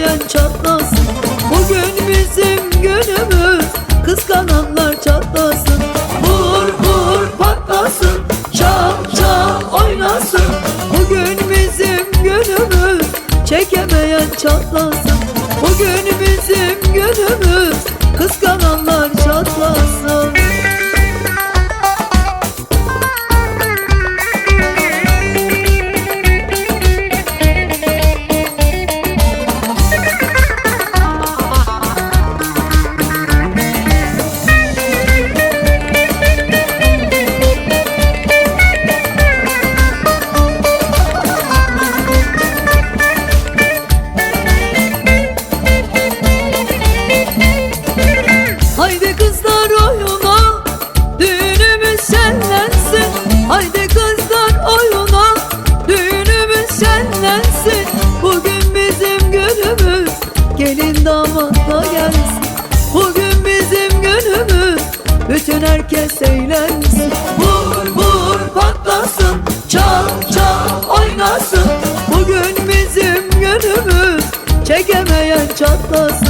Çekemeyen çatlasın. Bugün bizim günümüz. Kıskananlar çatlasın. Vur vur patlasın. Çal çal oynasın. Bugün bizim günümüz. Çekemeyen çatlasın. Bugün bizim günümüz Bütün herkes eğlensin. Vur vur patlasın. Çal çal oynasın. Bugün bizim günümüz Çekemeyen çatlasın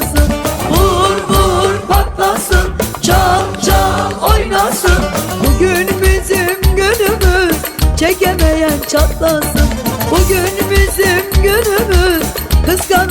kıskananlar çatlasın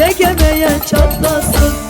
Çekemeyen çatlasın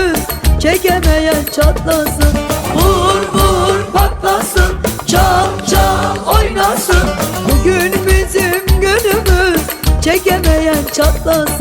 Çekemeyen çatlasın Vur vur patlasın Çal çal oynasın. Bugün bizim günümüz Çekemeyen çatlasın